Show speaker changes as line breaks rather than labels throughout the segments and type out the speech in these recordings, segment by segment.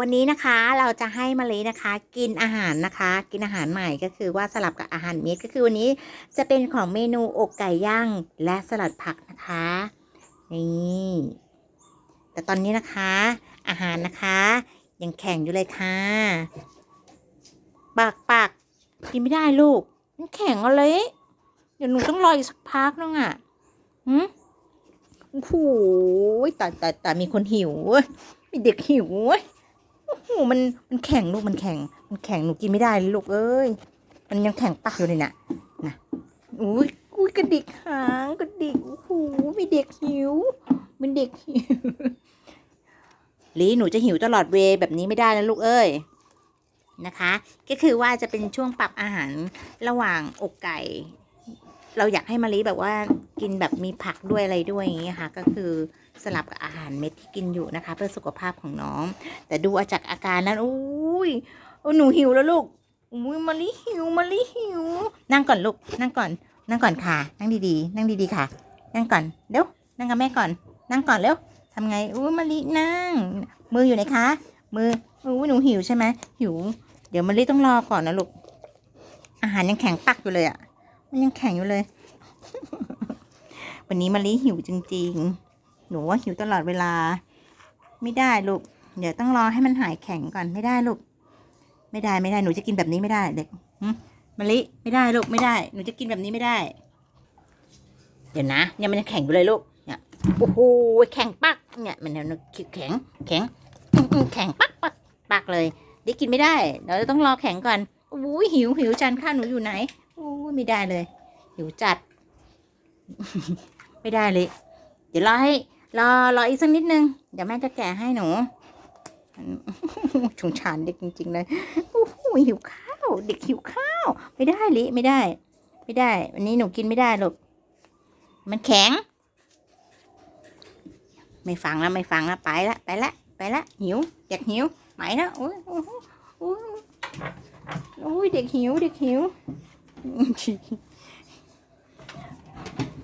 วันนี้นะคะเราจะให้มะลินะคะ กินอาหารนะคะ กินอาหารใหม่ก็คือว่าสลับกับอาหารเม็ดก็คือวันนี้จะเป็นของเมนูอกไก่ย่างและสลัดผักนะคะนี่แต่ตอนนี้นะคะ อาหารนะคะ ยังแข็งอยู่เลยค่ะปากปากกินไม่ได้ลูกมันแข็งเอะไรเดี๋ยวหนูต้องรออีกสักพักนึงอะหืมโอ้โหแต่แต่แต่มีคนหิวมีเด็กหิวเว้ย โอ้โหมันมันแข็งลูกมันแข็ง มันแข็งหนูกินไม่ได้เลยลูกเอ้ย มันยังแข็งปักอยู่เลยน่ะนะอุ้ยอุ้ยกระดิกหางกระดิกโอ้โหมีเด็กหิว มันเด็กหิวลีหนูจะหิวตลอดเวแบบนี้ไม่ได้นะลูกเอ้ยนะคะ ก็คือว่าจะเป็นช่วงปรับอาหารระหว่างอกไก่ เราอยากให้มะลิแบบว่ากินแบบมีผักด้วยอะไรด้วยอย่างเงี้ยค่ะ ก็คือสลับกับอาหารเม็ดที่กินอยู่นะคะ เพื่อสุขภาพของน้อง แต่ดูอาจากอาการนั้นอุ้ยโอ้หนูหิวแล้วลูกอุ้ยมะลิหิวมะลิหิว นั่งก่อนลูกนั่งก่อน นั่งก่อนค่ะ นั่งดีๆ นั่งดีๆค่ะ นั่งก่อนเร็วนั่งกับแม่ก่อน นั่งก่อนเร็วทำไงอุ้ยมะลินั่ง มืออยู่ไหนคะ มืออุ้ยหนูหิวใช่ไหมหิว เดี๋ยวมะลิต้องรอก่อนนะลูกอาหารยังแข็งปักอยู่เลยอะ มันยังแข็งอยู่เลย วันนี้มะลิหิวจริง ๆ หนูว่าหิวตลอดเวลา ไม่ได้ลูก เดี๋ยวต้องรอให้มันหายแข็งก่อนไม่ได้ลูก ไม่ได้ไม่ได้หนูจะกินแบบนี้ไม่ได้เด็กมะลิไม่ได้ลูกไม่ได้ หนูจะกินแบบนี้ไม่ได้ เดี๋ยวนะเนี่ยมันยังแข็งอยู่เลยลูกเนี่ยโอ้โหแข็งปักเนี่ยมันเนี่ยแข็งแข็งแข็งปักปักปักเลยเด็กกินไม่ได้เดี๋ยวต้องรอแข็งก่อนโอ้ยหิวหิวจานข้าวหนูอยู่ไหน ไม่ได้เลยหิวจัด ไม่ได้เลย เดี๋ยวรอให้รอรออีกสักนิดนึง เดี๋ยวแม่จะแกะให้หนูชงชานเด็กจริง ๆ เลยโอ้โหหิวข้าว เด็กหิวข้าว ไม่ได้ลิไม่ได้ ไม่ได้ วันนี้หนูกินไม่ได้ลูกมันแข็ง ไม่ฟังแล้วไม่ฟังแล้วไปละไปละไปละหิวเด็กหิวไปแล้วโอ้โอ้ยโอ้ยโอ้ยเด็กหิวเด็กหิว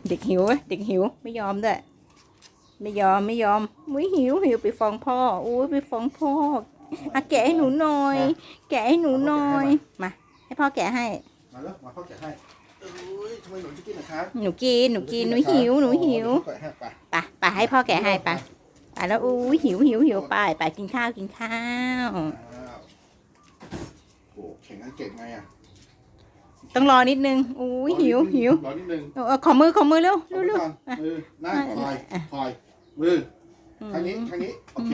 เด็กหิวเว้ยเด็กหิวไม่ยอมด้วยไม่ยอมไม่ยอมมุ้ยหิวหิวไปฟ้องพ่ออุ้ยไปฟ้องพ่ออะแกะให้หนูหน่อย แกะให้หนูหน่อยมา ให้พ่อแกะให้
มาแล้วมาเข้าแกะให้เอ้ยทำไมหนูจะกินนะครับ
หนูกินหนูกินหนูหิวหนูหิว
แกะให้ไป
ไปไปให้พ่อแกะให้ไปไปแล้วอุ้ยหิวหิวหิวไปไปกินข้าวกินข้าว
อ้าวโอ้แข่งกันเก่งไงอะ
ต้องรอนิดนึงอุ้ยหิวหิว
รอนิดนึง
เออขอมือขอมือเร็ว
เอา
เร็ว
ไป
เร็ว
ก่อนมือหน้าคอยคอยมือทางนี้ทางนี้โอเค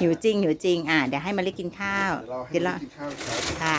หิวจริงหิวจริง อะเดี๋ยวให้มาลิกินข้าว
เดี๋ยวเราให้
เดี๋ยวเรา
กินข้าวครับ
ค่ะ